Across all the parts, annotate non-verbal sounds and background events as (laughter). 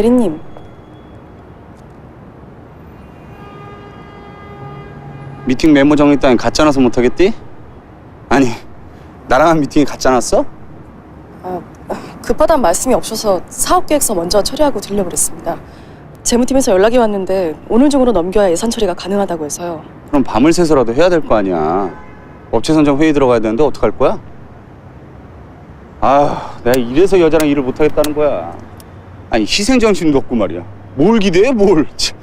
대리님, 미팅 메모 정했다니 가짜 나서 못하겠디? 아니 나랑 한 미팅이 가짜 났어? 아, 급하단 말씀이 없어서 사업 계획서 먼저 처리하고 그랬습니다. 재무팀에서 연락이 왔는데 오늘 중으로 넘겨야 예산 처리가 가능하다고 해서요. 그럼 밤을 새서라도 해야 될 거 아니야 업체 선정 회의 들어가야 되는데 어떡할 거야? 아 내가 이래서 여자랑 일을 못하겠다는 거야 아니 희생정신도 없고 말이야 뭘 기대해 뭘 (laughs) 참.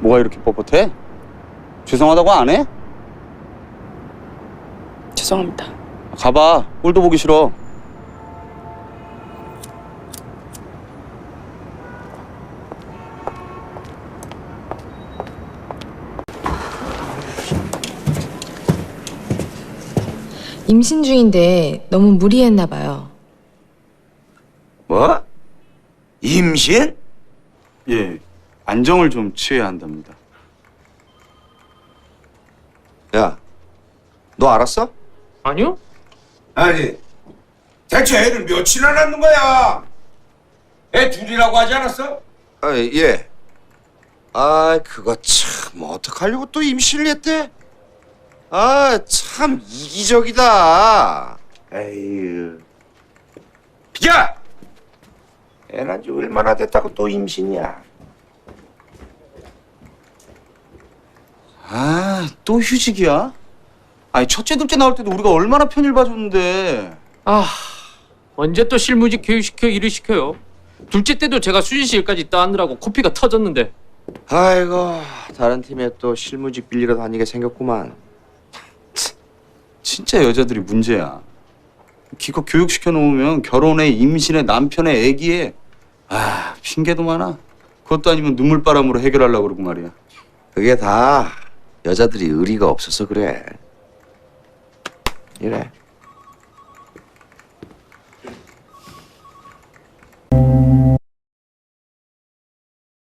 뭐가 이렇게 뻣뻣해? 죄송하다고 안 해? 죄송합니다. 가봐 꼴도 보기 싫어 임신 중인데 너무 무리했나 봐요. 뭐? 임신? 예 안정을 좀 취해야 한답니다 야, 너 알았어? 아니요? 아니, 대체 애를 며칠이나 낳는 거야? 애 둘이라고 하지 않았어? 아, 예. 아, 그거 참 어떡하려고 또 임신을 했대? 아, 참 이기적이다. 에휴. 비야! 애 낳은 지 얼마나 됐다고 또 임신이야? 아, 또 휴직이야? 아니, 첫째, 둘째 나올 때도 우리가 얼마나 편일 봐줬는데. 아 언제 또 실무직 교육시켜 일을 시켜요 둘째 때도 제가 수진실까지 따느라고 코피가 터졌는데 아이고, 다른 팀에 또 실무직 빌리러 다니게 생겼구만. 진짜 여자들이 문제야. 기껏 교육시켜 놓으면 결혼에, 임신에, 남편에, 애기에. 아, 핑계도 많아. 그것도 아니면 눈물바람으로 해결하려고 그러고 말이야. 그게 다 여자들이 의리가 없어서 그래. 이래.